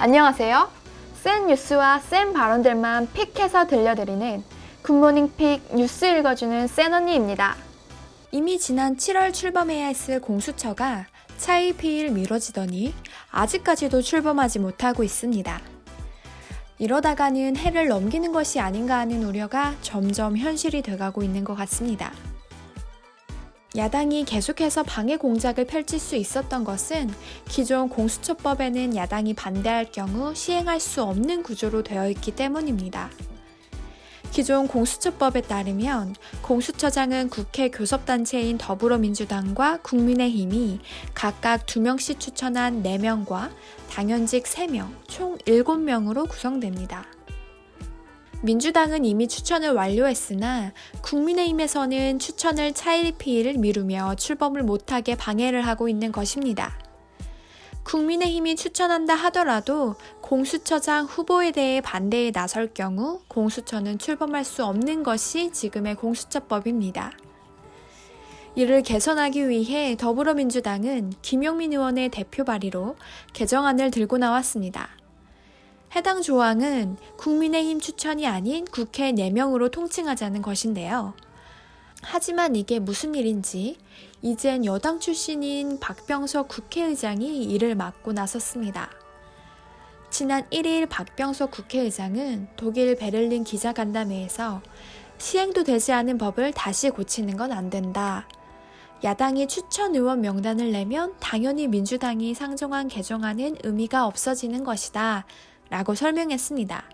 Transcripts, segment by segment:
안녕하세요. 센 뉴스와 센 발언들만 픽해서 들려드리는 굿모닝 픽 뉴스 읽어주는 센 언니입니다. 이미 지난 7월 출범해야 했을 공수처가 차의 피일 미뤄지더니 아직까지도 출범하지 못하고 있습니다. 이러다가는 해를 넘기는 것이 아닌가 하는 우려가 점점 현실이 돼가고 있는 것 같습니다. 야당이 계속해서 방해 공작을 펼칠 수 있었던 것은 기존 공수처법에는 야당이 반대할 경우 시행할 수 없는 구조로 되어 있기 때문입니다. 기존 공수처법에 따르면 공수처장은 국회 교섭단체인 더불어민주당과 국민의힘이 각각 2명씩 추천한 4명과 당연직 3명, 총 7명으로 구성됩니다. 민주당은 이미 추천을 완료했으나 국민의힘에서는 추천을 차일피일을 미루며 출범을 못하게 방해를 하고 있는 것입니다. 국민의힘이 추천한다 하더라도 공수처장 후보에 대해 반대에 나설 경우 공수처는 출범할 수 없는 것이 지금의 공수처법입니다. 이를 개선하기 위해 더불어민주당은 김용민 의원의 대표 발의로 개정안을 들고 나왔습니다. 해당 조항은 국민의힘 추천이 아닌 국회 4명으로 통칭하자는 것인데요. 하지만 이게 무슨 일인지 이젠 여당 출신인 박병석 국회의장이 이를 맡고 나섰습니다. 지난 1일 박병석 국회의장은 독일 베를린 기자간담회에서 시행도 되지 않은 법을 다시 고치는 건 안 된다. 야당이 추천 의원 명단을 내면 당연히 민주당이 상정한 개정안은 의미가 없어지는 것이다. 라고 설명했습니다.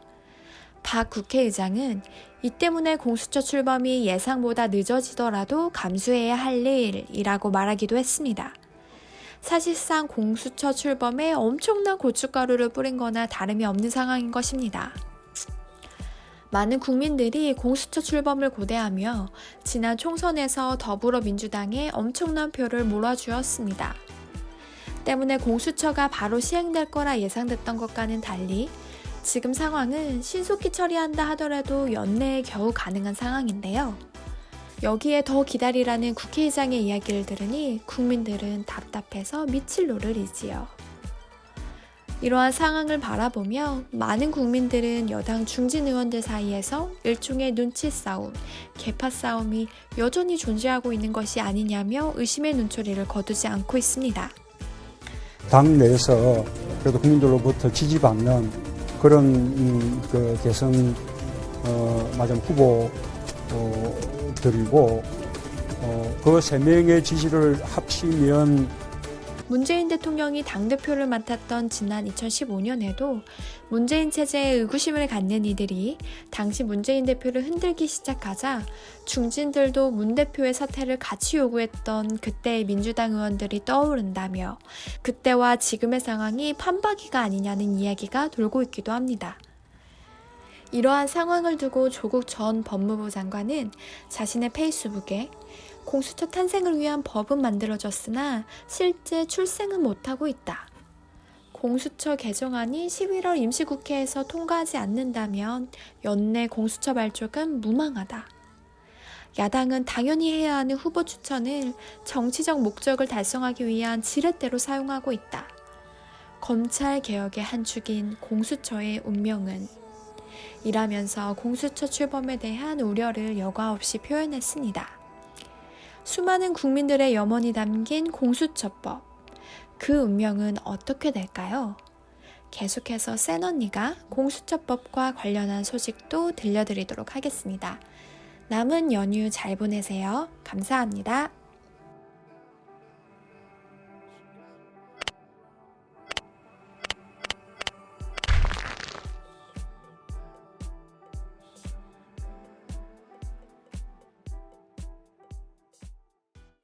박 국회의장은 이 때문에 공수처 출범이 예상보다 늦어지더라도 감수해야 할 일이라고 말하기도 했습니다. 사실상 공수처 출범에 엄청난 고춧가루를 뿌린 거나 다름이 없는 상황인 것입니다. 많은 국민들이 공수처 출범을 고대하며 지난 총선에서 더불어민주당에 엄청난 표를 몰아주었습니다. 때문에 공수처가 바로 시행될 거라 예상됐던 것과는 달리 지금 상황은 신속히 처리한다 하더라도 연내에 겨우 가능한 상황인데요. 여기에 더 기다리라는 국회의장의 이야기를 들으니 국민들은 답답해서 미칠 노를이지요. 이러한 상황을 바라보며 많은 국민들은 여당 중진 의원들 사이에서 일종의 눈치 싸움, 개파 싸움이 여전히 존재하고 있는 것이 아니냐며 의심의 눈초리를 거두지 않고 있습니다. 당 내에서 그래도 국민들로부터 지지받는 그런 음, 그 대선 어, 맞은 후보들이고 어, 그 세 명의 지지를 합치면 문재인 대통령이 당대표를 맡았던 지난 2015년에도 문재인 체제에 의구심을 갖는 이들이 당시 문재인 대표를 흔들기 시작하자 중진들도 문 대표의 사퇴를 같이 요구했던 그때의 민주당 의원들이 떠오른다며 그때와 지금의 상황이 판박이가 아니냐는 이야기가 돌고 있기도 합니다. 이러한 상황을 두고 조국 전 법무부 장관은 자신의 페이스북에 공수처 탄생을 위한 법은 만들어졌으나 실제 출생은 못하고 있다. 공수처 개정안이 11월 임시국회에서 통과하지 않는다면 연내 공수처 발족은 무망하다. 야당은 당연히 해야 하는 후보 추천을 정치적 목적을 달성하기 위한 지렛대로 사용하고 있다. 검찰 개혁의 한 축인 공수처의 운명은 이라면서 공수처 출범에 대한 우려를 여과 없이 표현했습니다. 수많은 국민들의 염원이 담긴 공수처법. 그 운명은 어떻게 될까요? 계속해서 센 언니가 공수처법과 관련한 소식도 들려드리도록 하겠습니다. 남은 연휴 잘 보내세요. 감사합니다.